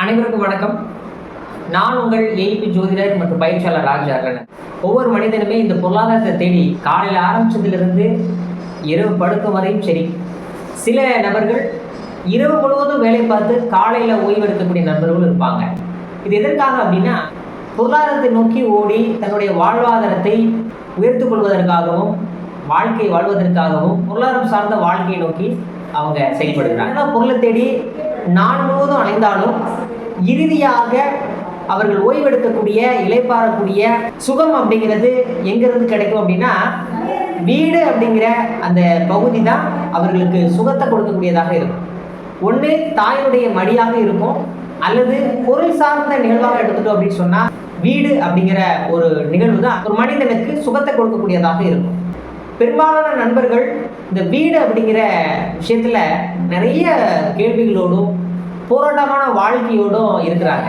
அனைவருக்கும் வணக்கம். நான் உங்கள் ஏபி ஜோதிடர் மற்றும் பயிற்சியாளர் ராஜ் அரணன் ஒவ்வொரு மனிதனுமே இந்த பொருளாதாரத்தை தேடி காலையில் ஆரம்பிச்சதிலிருந்து இரவு படுக்கும் வரையும் சரி. சில நபர்கள் இரவு முழுவதும் வேலை பார்த்து காலையில் ஓய்வெடுக்கக்கூடிய நண்பர்களும் இருப்பாங்க. இது எதற்காக அப்படின்னா பொருளாதாரத்தை நோக்கி ஓடி தன்னுடைய வாழ்வாதாரத்தை உயர்த்துக் கொள்வதற்காகவும் வாழ்க்கையை வாழ்வதற்காகவும் பொருளாதாரம் சார்ந்த வாழ்க்கையை நோக்கி அவங்க செயல்படுகிறாங்க. ஆனால் பொருளை தேடி நான் முழுவதும் அலைந்தாலும் இறுதியாக அவர்கள் ஓய்வெடுக்கக்கூடிய இலைப்பாறக்கூடிய சுகம் அப்படிங்கிறது எங்கிருந்து கிடைக்கும் அப்படின்னா வீடு அப்படிங்கிற அந்த பகுதி தான் அவர்களுக்கு சுகத்தை கொடுக்கக்கூடியதாக இருக்கும். ஒன்று தாயினுடைய மடியாக இருக்கும். அல்லது பொருள் சார்ந்த நிகழ்வாக எடுத்துட்டோம் அப்படின்னு சொன்னால் வீடு அப்படிங்கிற ஒரு நிகழ்வு தான் ஒரு மனிதனுக்கு சுகத்தை கொடுக்கக்கூடியதாக இருக்கும். பெரும்பாலான நண்பர்கள் இந்த வீடு அப்படிங்கிற விஷயத்துல நிறைய கேள்விகளோடும் போராட்டமான வாழ்க்கையோடும் இருக்கிறாங்க.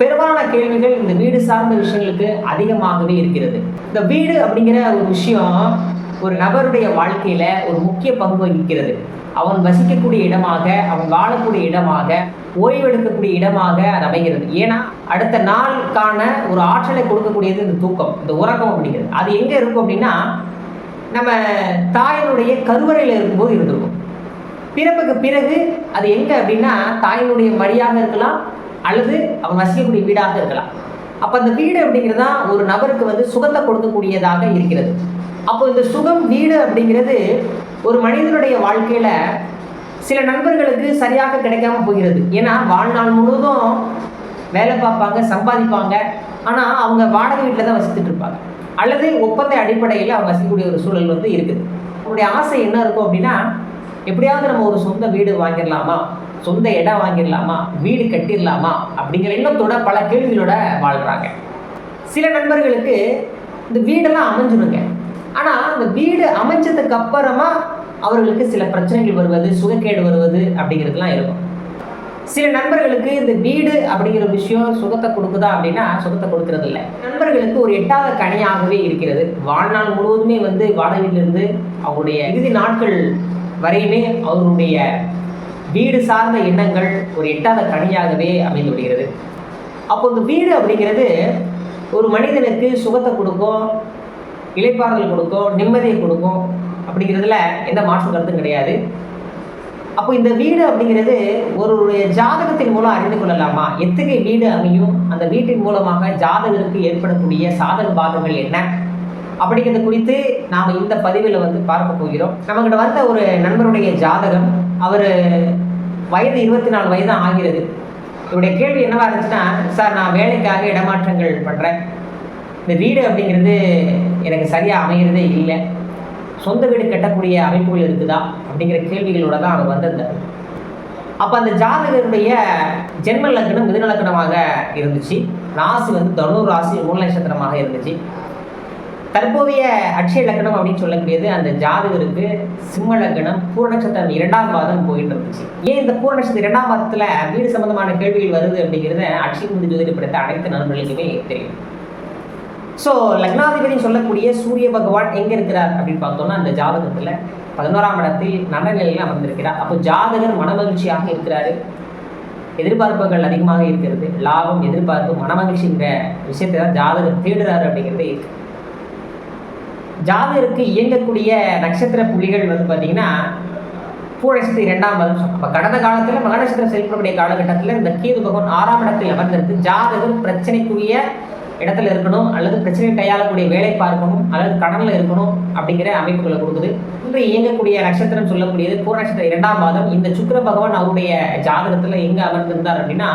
பெரும்பாலான கேள்விகள் இந்த வீடு சார்ந்த விஷயங்களுக்கு அதிகமாகவே இருக்கிறது. இந்த வீடு அப்படிங்கிற ஒரு விஷயம் ஒரு நபருடைய வாழ்க்கையில ஒரு முக்கிய பங்கு வகிக்கிறது. அவன் வசிக்கக்கூடிய இடமாக அவன் வாழக்கூடிய இடமாக ஓய்வெடுக்கக்கூடிய இடமாக அது அமைகிறது. ஏன்னா அடுத்த நாளுக்கான ஒரு ஆற்றலை கொடுக்கக்கூடியது இந்த தூக்கம் இந்த உறக்கம் அப்படிங்கிறது. அது எங்க இருக்கும் அப்படின்னா நம்ம தாயினுடைய கருவறையில் இருக்கும்போது இருந்திருக்கும். பிறப்புக்கு பிறகு அது எங்கே அப்படின்னா தாயினுடைய மடியாக இருக்கலாம் அல்லது அவன் வசிக்கக்கூடிய வீடாக இருக்கலாம். அப்போ அந்த வீடு அப்படிங்கிறது தான் ஒரு நபருக்கு வந்து சுகத்தை கொடுக்கக்கூடியதாக இருக்கிறது. அப்போ இந்த சுகம் வீடு அப்படிங்கிறது ஒரு மனிதனுடைய வாழ்க்கையில் சில நண்பர்களுக்கு சரியாக கிடைக்காம போகிறது. ஏன்னா வாழ்நாள் முழுவதும் வேலை பார்ப்பாங்க சம்பாதிப்பாங்க. ஆனால் அவங்க வாடகை வீட்டில் தான் வசித்துட்டு இருப்பாங்க. அல்லது ஒப்பந்த அடிப்படையில் அவங்க வசிக்கக்கூடிய ஒரு சூழல் வந்து இருக்குது. அவங்களுடைய ஆசை என்ன இருக்கும் அப்படின்னா எப்படியாவது நம்ம ஒரு சொந்த வீடு வாங்கிடலாமா? சொந்த இடம் வாங்கிடலாமா? வீடு கட்டிடலாமா? அப்படிங்கிற எண்ணத்தோட பல கேள்விகளோட வாழ்கிறாங்க சில நண்பர்களுக்கு இந்த வீடெல்லாம் அமைஞ்சிருங்க ஆனால் அந்த வீடு அமைஞ்சதுக்கு அப்புறமா அவர்களுக்கு சில பிரச்சனைகள் வருவது சுகக்கேடு வருவது அப்படிங்கிறதுலாம் இருக்கும். சில நண்பர்களுக்கு இந்த வீடு அப்படிங்கிற விஷயம் சுகத்தை கொடுக்குதா அப்படின்னா சுகத்தை கொடுக்கறது இல்லை நண்பர்களுக்கு ஒரு எட்டாவது கனியாகவே இருக்கிறது. வாழ்நாள் முழுவதுமே வந்து வாடகையிலிருந்து அவருடைய அவங்களுடைய இறுதி நாட்கள் வரையுமே அவருடைய வீடு சார்ந்த எண்ணங்கள் ஒரு எட்டாத கனியாகவே அமைந்து விடுகிறது. அப்போ இந்த வீடு அப்படிங்கிறது ஒரு மனிதனுக்கு சுகத்தை கொடுக்கும் இளைப்பாறுதல் கொடுக்கும் நிம்மதியை கொடுக்கும் அப்படிங்கிறதுல எந்த மாற்று கருத்தும் கிடையாது. அப்போ இந்த வீடு அப்படிங்கிறது ஒருவருடைய ஜாதகத்தின் மூலம் அறிந்து கொள்ளலாமா? எத்தகைய வீடு அமையும்? அந்த வீட்டின் மூலமாக ஜாதகருக்கு ஏற்படக்கூடிய சாதக பாதங்கள் என்ன? அப்படிங்கிறது குறித்து நாம் இந்த பதிவில் வந்து பார்க்க போகிறோம். நம்மகிட்ட வந்த ஒரு நண்பருடைய ஜாதகம் அவர் வயது இருபத்தி நாலு வயது ஆகிறது. இவருடைய கேள்வி என்னவா இருந்துச்சுன்னா சார் நான் வேலைக்காக இடமாற்றங்கள் பண்ணுறேன் இந்த வீடு அப்படிங்கிறது எனக்கு சரியாக அமைகிறதே இல்லை. சொந்த வீடு கட்டக்கூடிய அமைப்புகள் இருக்குதா அப்படிங்கிற கேள்விகளோட தான் அவர் வந்திருந்தார் அப்போ அந்த ஜாதகருடைய ஜென்ம லக்னம் மிதுன லக்னமாக இருந்துச்சு. ராசி வந்து தனு ராசி மூல நட்சத்திரமாக இருந்துச்சு. தற்போதைய அட்சய லக்னம் அப்படின்னு சொல்லக்கூடியது அந்த ஜாதகருக்கு சிம்ம லக்னம் பூர நட்சத்திரம் இரண்டாம் பாதம் போயிட்டு இருந்துச்சு. ஏன் இந்த பூர நட்சத்திரம் இரண்டாம் பாதத்தில் வீடு சம்பந்தமான கேள்விகள் வருது அப்படிங்கிறத அட்சய முந்தி ஜோதிடப்படுத்த அனைத்து நண்பர்களுக்குமே தெரியும். ஸோ லக்னாதிபதினு சொல்லக்கூடிய சூரிய பகவான் எங்கே இருக்கிறார் அப்படின்னு பார்த்தோம்னா அந்த ஜாதகத்தில் பதினோராம் இடத்தில் நல்ல நிலையில் அமர்ந்திருக்கிறார். அப்போ ஜாதகர் மனமகிழ்ச்சியாக இருக்கிறாரு. எதிர்பார்ப்புகள் அதிகமாக இருக்கிறது. லாபம் எதிர்பார்ப்பு மனமகிழ்ச்சிங்கிற விஷயத்தை தான் ஜாதகர் தேடுறாரு அப்படிங்கிறதே ஜாதகருக்கு இயங்கக்கூடிய நட்சத்திர புள்ளிகள் வந்து பார்த்தீங்கன்னா பூ இரண்டாம் வருஷம் அப்போ கடந்த காலத்தில் மகநட்சத்திரம் செயல்படக்கூடிய காலகட்டத்தில் இந்த கேது பகவான் ஆறாம் இடத்தில் அமர்ந்திருக்கு ஜாதகர் பிரச்சனைக்குரிய இடத்துல இருக்கணும் அல்லது பிரச்சனை கையாளக்கூடிய வேலை பார்க்கணும் அல்லது கடனில் இருக்கணும் அப்படிங்கிற அமைப்புகளை கொடுக்குது. இன்று இயங்கக்கூடிய நட்சத்திரம் சொல்லக்கூடியது பூர நட்சத்திரம் இரண்டாம் மாதம் இந்த சுக்கிர பகவான் அவருடைய ஜாதகத்தில் எங்கே அமர்ந்திருந்தார் அப்படின்னா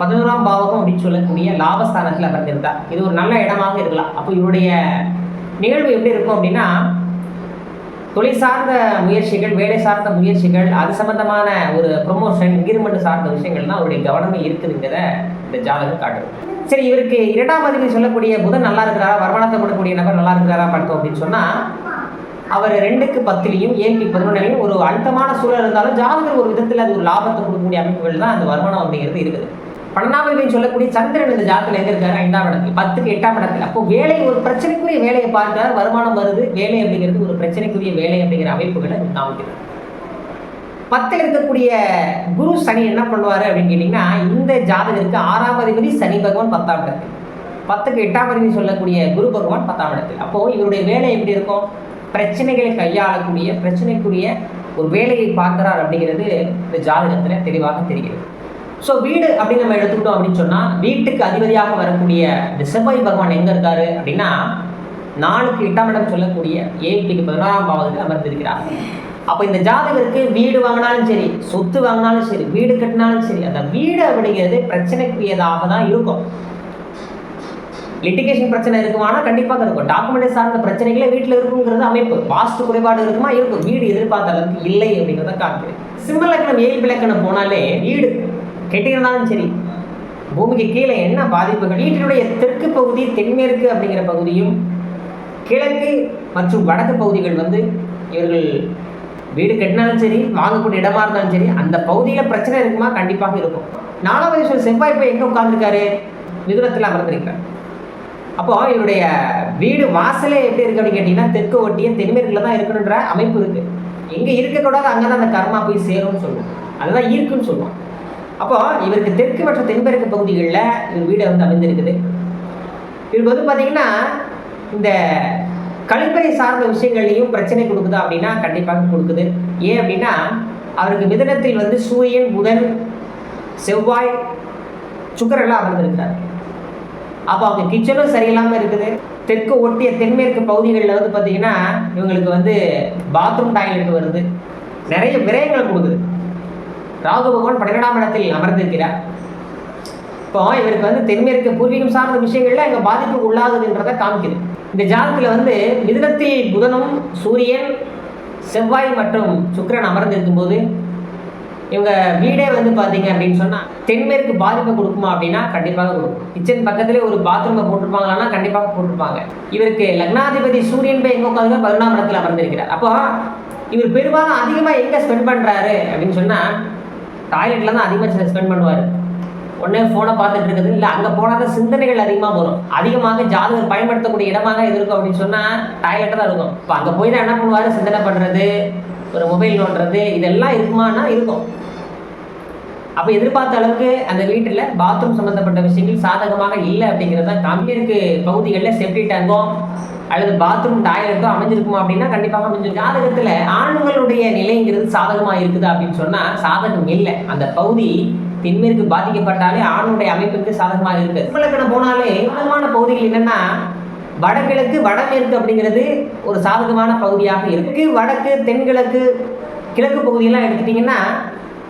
பதினோராம் பாவகம் அப்படின்னு சொல்லக்கூடிய லாபஸ்தானத்தில் அமர்ந்திருந்தார். இது ஒரு நல்ல இடமாக இருக்கலாம். அப்போ இவருடைய நிகழ்வு எப்படி இருக்கும் அப்படின்னா தொழில் சார்ந்த முயற்சிகள் வேலை சார்ந்த முயற்சிகள் அது சம்பந்தமான ஒரு ப்ரொமோஷன் இன்கிரிமெண்ட் சார்ந்த விஷயங்கள்லாம் அவருடைய கவனமே இருக்குதுங்கிறத இந்த ஜாதகம் காட்டுது. சரி இவருக்கு இரண்டாம் அதிபதி சொல்லக்கூடிய புதன் நல்லா இருக்கிறாரா? வருமானத்தை கொடுக்கக்கூடிய நபர் நல்லா இருக்கிறாரா பார்த்தோம் அப்படின்னு சொன்னால் அவர் ரெண்டுக்கு பத்துலேயும் ஏபி பதினொன்றுலையும் ஒரு அழுத்தமான சூழல் இருந்தாலும் ஜாதகர் ஒரு விதத்தில் அது ஒரு லாபத்தை கொடுக்கக்கூடிய அமைப்புகள் தான் அந்த வருமானம் அப்படிங்கிறது இருக்குது. பன்னெண்டாம் அதிபதி சொல்லக்கூடிய சந்திரன் இந்த ஜாதகத்தில் எங்க இருக்காரு? ஐந்தாம் இடத்துல பத்துக்கு எட்டாம் இடத்துல. அப்போ வேலை ஒரு பிரச்சனைக்குரிய வேலையை பார்க்கிறார் வருமானம் வருது வேலை அப்படிங்கிறது ஒரு பிரச்சனைக்குரிய வேலை அப்படிங்கிற அமைப்புகளை காமிக்கிறது பத்தில் இருக்கக்கூடிய குரு சனி என்ன பண்ணுவார் அப்படின்னு கேட்டிங்கன்னா இந்த ஜாதகருக்கு ஆறாம் அதிபதி சனி பகவான் பத்தாம் இடத்தில். பத்துக்கு எட்டாம் அதிபதி சொல்லக்கூடிய குரு பகவான் பத்தாம் இடத்தில். அப்போது இவருடைய வேலை எப்படி இருக்கும்? பிரச்சனைகளை கையாளக்கூடிய பிரச்சனைக்குரிய ஒரு வேலையை பார்க்குறார் அப்படிங்கிறது இந்த ஜாதகத்தில் தெளிவாக தெரிகிறது. ஸோ வீடு அப்படின்னு நம்ம எடுத்துக்கிட்டோம் அப்படின்னு சொன்னால் வீட்டுக்கு அதிபதியாக வரக்கூடிய இந்த செவ்வாய் பகவான் எங்கே இருக்காரு அப்படின்னா நாளுக்கு எட்டாம் இடம் சொல்லக்கூடிய ஏழுக்கு பதினாறாம் பாவத்தில் அமர்ந்திருக்கிறார். அப்போ இந்த ஜாதகருக்கு வீடு வாங்கினாலும் சரி சொத்து வாங்கினாலும் சரி வீடு கட்டினாலும் சரி அந்த வீடு அப்படிங்கிறது பிரச்சனைக்குரியதாக தான் இருக்கும். லிட்டிகேஷன் பிரச்சனை இருக்குமானா கண்டிப்பாக இருக்கும். டாக்குமெண்ட் சார்ந்த பிரச்சனைகளே வீட்டில் இருக்குங்கிறது அமைப்பு. வாஸ்து குறைபாடு இருக்குமா? இருக்கும். வீடு எதிர்பார்த்த அளவுக்கு இல்லை அப்படிங்கிறத காட்டுது சிம்ம லக்கணம் ஏழு விளக்கணம் போனாலே வீடு கெட்டிருந்தாலும் சரி பூமிக்கு கீழே என்ன பாதிப்புகள்? வீட்டினுடைய தெற்கு பகுதி தென்மேற்கு அப்படிங்கிற பகுதியும் கிழக்கு மற்றும் வடக்கு பகுதிகள் வந்து இவர்கள் வீடு கட்டினாலும் சரி வாங்கக்கூடிய இடமா இருந்தாலும் சரி அந்த பகுதியில் பிரச்சனை இருக்குமா? கண்டிப்பாக இருக்கும். நாலாவது விஷயம் செவ்வாய் இப்போ எங்கே உட்காந்துருக்காரு மிதுனத்தில் அமர்ந்திருக்கார் அப்போ இவருடைய வீடு வாசலே எப்படி இருக்கு அப்படின்னு கேட்டிங்கன்னா தெற்கு ஒட்டிய தென்மேற்கில் தான் இருக்கணுன்ற அமைப்பு இருக்கு. எங்கே இருக்கக்கூடாது அங்கே தான் அந்த கர்மா போய் சேரும்னு சொல்லுவோம் அதுதான் ஈர்க்குன்னு சொல்லுவோம் அப்போ இவருக்கு தெற்கு மற்றும் தென்மேற்கு பகுதிகளில் இவர் வீடு வந்து அமைந்திருக்குது. இவருக்கு வந்து பார்த்தீங்கன்னா இந்த கழிப்பறை சார்ந்த விஷயங்கள்லையும் பிரச்சனை கொடுக்குதா அப்படின்னா கண்டிப்பாக கொடுக்குது. ஏன் அப்படின்னா அவருக்கு மிதனத்தில் வந்து சூரியன் புதன் செவ்வாய் சுக்கரெல்லாம் அமர்ந்திருக்கிறார். அப்போ அவங்க கிச்சனும் சரியில்லாமல் இருக்குது. தெற்கு ஒட்டிய தென்மேற்கு பகுதிகளில் வந்து பார்த்தீங்கன்னா இவங்களுக்கு வந்து பாத்ரூம் டாய்லெட் வருது. நிறைய விரயங்கள் கொடுக்குது. ராகு பகவான் பன்னிரெண்டாம் இடத்தில் அமர்ந்திருக்கிறார். இப்போ இவருக்கு வந்து தென்மேற்கு பூர்வீகம் சார்ந்த விஷயங்கள்ல அங்கே பாதிப்பு உள்ளாகுதுன்றதை காமிக்குது. இந்த ஜாதகத்தில் வந்து மிதனத்தில் புதனும் சூரியன் செவ்வாய் மற்றும் சுக்கிரன் அமர்ந்திருக்கும் போது இவங்க வீடே வந்து பார்த்தீங்க அப்படின்னு சொன்னால் தென்மேற்கு பாதிப்பை கொடுக்குமா அப்படின்னா கண்டிப்பாக கொடுக்கும். கிச்சன் பக்கத்துலேயே ஒரு பாத்ரூமை போட்டிருப்பாங்களான்னா கண்டிப்பாக போட்டிருப்பாங்க. இவருக்கு லக்னாதிபதி சூரியன் போய் எங்கே உட்காந்து பதினொன்றாம் இடத்துல அமர்ந்திருக்கிறார். அப்போ இவர் பெரும்பாலும் அதிகமாக எங்கே ஸ்பெண்ட் பண்ணுறாரு அப்படின்னு சொன்னால் டாய்லெட்டில் தான் அதிகமாக ஸ்பெண்ட் பண்ணுவார். உடனே ஃபோனை பார்த்துட்டு இருக்குது. இல்லை அங்கே போனால் தான் சிந்தனைகள் அதிகமாக வரும். அதிகமாக ஜாதகர் பயன்படுத்தக்கூடிய இடமாக எது இருக்கும் அப்படின்னு சொன்னால் டாய்லெட்டாக தான் இருக்கும். இப்போ அங்கே போய் தான் என்ன பண்ணுவார்? சிந்தனை பண்ணுறது ஒரு மொபைல் நோண்டுறது இதெல்லாம் இருக்குமானா இருக்கும். அப்போ எதிர்பார்த்த அளவுக்கு அந்த வீட்டில் பாத்ரூம் சம்மந்தப்பட்ட விஷயங்கள் சாதகமாக இல்லை அப்படிங்கிறது தான் கம்மியிருக்கு பகுதிகளில் செப்டி டேங்கோ அல்லது பாத்ரூம் டாய்லெட்டோ அமைஞ்சிருக்குமா அப்படின்னா கண்டிப்பாக அமைஞ்சு ஜாதகத்தில் ஆண்களுடைய நிலைங்கிறது சாதகமாக இருக்குது அப்படின்னு சொன்னால் சாதகம் இல்லை. அந்த பகுதி தென்மேற்கு பாதிக்கப்பட்டாலே ஆணுடைய அமைப்புக்கு சாதகமாக இருக்குது சிம்மலக்கணம் போனாலே சாதகமான பகுதிகள் என்னென்னா வடகிழக்கு வடமேற்கு அப்படிங்கிறது ஒரு சாதகமான பகுதியாக இருக்கு. வடக்கு தென்கிழக்கு கிழக்கு பகுதியெல்லாம் எடுத்துட்டிங்கன்னா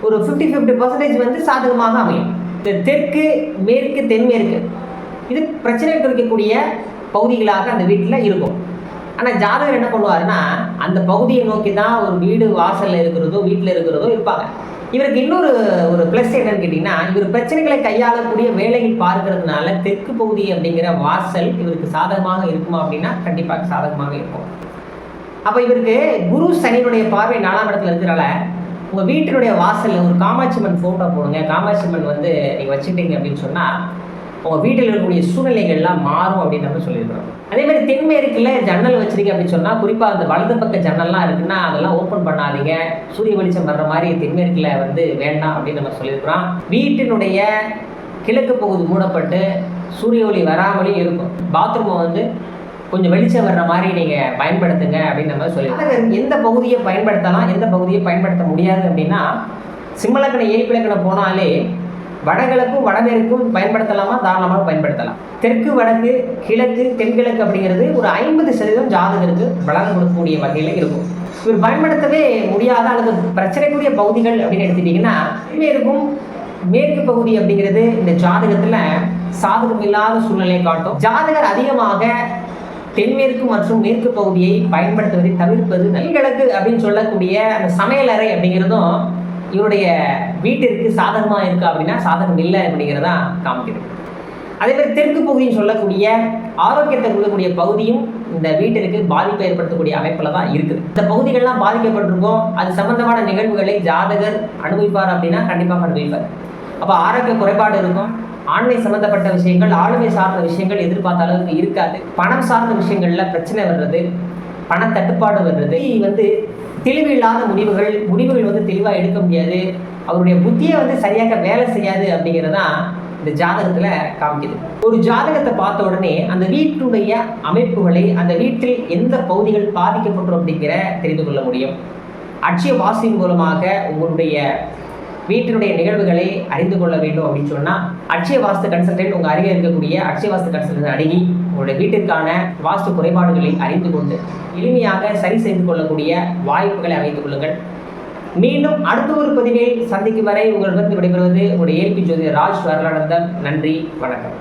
ஒரு ஃபிஃப்டி ஃபிஃப்டி பர்சன்டேஜ் வந்து சாதகமாக அமையும். இந்த தெற்கு மேற்கு தென்மேற்கு இது பிரச்சனை குறிக்கக்கூடிய பகுதிகளாக அந்த வீட்டில் இருக்கும். ஆனால் ஜாதகர் என்ன பண்ணுவாருன்னா அந்த பகுதியை நோக்கி தான் ஒரு வீடு வாசலில் இருக்கிறதோ வீட்டில் இருக்கிறதோ இருப்பாங்க. இவருக்கு இன்னொரு ஒரு ப்ளஸ் என்னன்னு கேட்டிங்கன்னா இவர் பிரச்சனைகளை கையாளக்கூடிய வேலையில் பார்க்கறதுனால தெற்கு பகுதி அப்படிங்கிற வாசல் இவருக்கு சாதகமாக இருக்குமா அப்படின்னா கண்டிப்பாக சாதகமாக இருக்கும். அப்போ இவருக்கு குரு சனியினுடைய பார்வை நாலாம் இடத்துல இருக்கிறனால உங்கள் வீட்டினுடைய வாசலில் ஒரு காமாட்சிமன் ஃபோட்டோ போடுங்க. காமாட்சிமன் வந்து நீங்கள் வச்சுட்டீங்க அப்படின்னு சொன்னால் உங்கள் வீட்டில் இருக்கக்கூடிய சூழ்நிலைகள்லாம் மாறும் அப்படின்னு நம்ம சொல்லியிருக்கிறோம் அதே மாதிரி தென்மேற்கில் ஜன்னல் வச்சிருக்கீங்க அப்படின்னு சொன்னால் குறிப்பாக அந்த வலது பக்க ஜன்னல்லாம் இருக்குன்னா அதெல்லாம் ஓப்பன் பண்ணாதீங்க. சூரிய வெளிச்சம் வர்ற மாதிரி தென்மேற்கில் வந்து வேண்டாம் அப்படின்னு நம்ம சொல்லியிருக்கிறோம். வீட்டினுடைய கிழக்கு பகுதி மூடப்பட்டு சூரிய ஒளி வராமலேயும் இருக்கும். பாத்ரூமை வந்து கொஞ்சம் வெளிச்சம் வர்ற மாதிரி நீங்கள் பயன்படுத்துங்க அப்படின்னு நம்ம சொல்லி எந்த பகுதியை பயன்படுத்தலாம் எந்த பகுதியை பயன்படுத்த முடியாது அப்படின்னா சிம்மலக்கண ஏழ்பிளக்கணம் போனாலே வடகிழக்கும் வடமேற்கும் பயன்படுத்தலாமா? தாராளமாக பயன்படுத்தலாம். தெற்கு வடக்கு கிழக்கு தென்கிழக்கு அப்படிங்கிறது ஒரு ஐம்பது சதவீதம் ஜாதகருக்கு பலன் கொடுக்கக்கூடிய வகையில் இருக்கும். இவர் பயன்படுத்தவே முடியாத அல்லது பிரச்சனைக்குரிய பகுதிகள் அப்படின்னு எடுத்துட்டிங்கன்னா இருக்கும் மேற்கு பகுதி அப்படிங்கிறது இந்த ஜாதகத்தில் சாதகம் இல்லாத சூழ்நிலையை காட்டும். ஜாதகர் அதிகமாக தென்மேற்கு மற்றும் மேற்கு பகுதியை பயன்படுத்துவதை தவிர்ப்பது நல்கிழக்கு அப்படின்னு சொல்லக்கூடிய அந்த சமையலறை அப்படிங்கிறதும் இவருடைய வீட்டிற்கு சாதகமாக இருக்கு அப்படின்னா சாதகம் இல்லை அப்படிங்கிறதா காமிக்கிறது அதே மாதிரி தெற்கு பகுதின்னு சொல்லக்கூடிய ஆரோக்கியத்தை கொடுக்கக்கூடிய பகுதியும் இந்த வீட்டிற்கு பாதிப்பை ஏற்படுத்தக்கூடிய அமைப்பில் தான் இருக்குது. இந்த பகுதிகள்லாம் பாதிக்கப்பட்டிருக்கும் அது சம்பந்தமான நிகழ்வுகளை ஜாதகர் அனுபவிப்பார் அப்படின்னா கண்டிப்பாக அனுபவிப்பார் அப்போ ஆரோக்கிய குறைபாடு இருக்கும் ஆண்மை சம்பந்தப்பட்ட விஷயங்கள் ஆளுமை சார்ந்த விஷயங்கள் எதிர்பார்த்த அளவுக்கு இருக்காது. பணம் சார்ந்த விஷயங்கள்ல பிரச்சனை வர்றது பண தட்டுப்பாடு வர்றது வந்து தெளிவு இல்லாத முடிவுகள் முடிவுகள் வந்து தெளிவாக எடுக்க முடியாது. அவருடைய புத்தியை வந்து சரியாக வேலை செய்யாது அப்படிங்கிறதான் இந்த ஜாதகத்தில் காமிக்குது. ஒரு ஜாதகத்தை பார்த்த உடனே அந்த வீட்டுடைய அமைப்புகளை அந்த வீட்டில் எந்த பகுதிகள் பாதிக்கப்படுறோம் அப்படிங்கிற தெரிந்து கொள்ள முடியும். அட்சய வாசியின் மூலமாக உங்களுடைய வீட்டினுடைய நிகழ்வுகளை அறிந்து கொள்ள வேண்டும் அப்படின்னு சொன்னால் அட்சய வாஸ்து கன்சல்டன்ட் உங்கள் அருகே இருக்கக்கூடிய அட்சய வாஸ்து கன்சல்டன்ட் அணுகி உங்களுடைய வீட்டிற்கான வாஸ்து குறைபாடுகளை அறிந்து கொண்டு எளிமையாக சரி செய்து கொள்ளக்கூடிய வாய்ப்புகளை அமைத்துக் கொள்ளுங்கள். மீண்டும் அடுத்த ஒரு பதிவில் சந்திக்கும் வரை உங்களிடம் விடைபெறுவது உங்களுடைய ஏபி ஜோதிடர் ராஜ் வரலானந்தம். நன்றி வணக்கம்.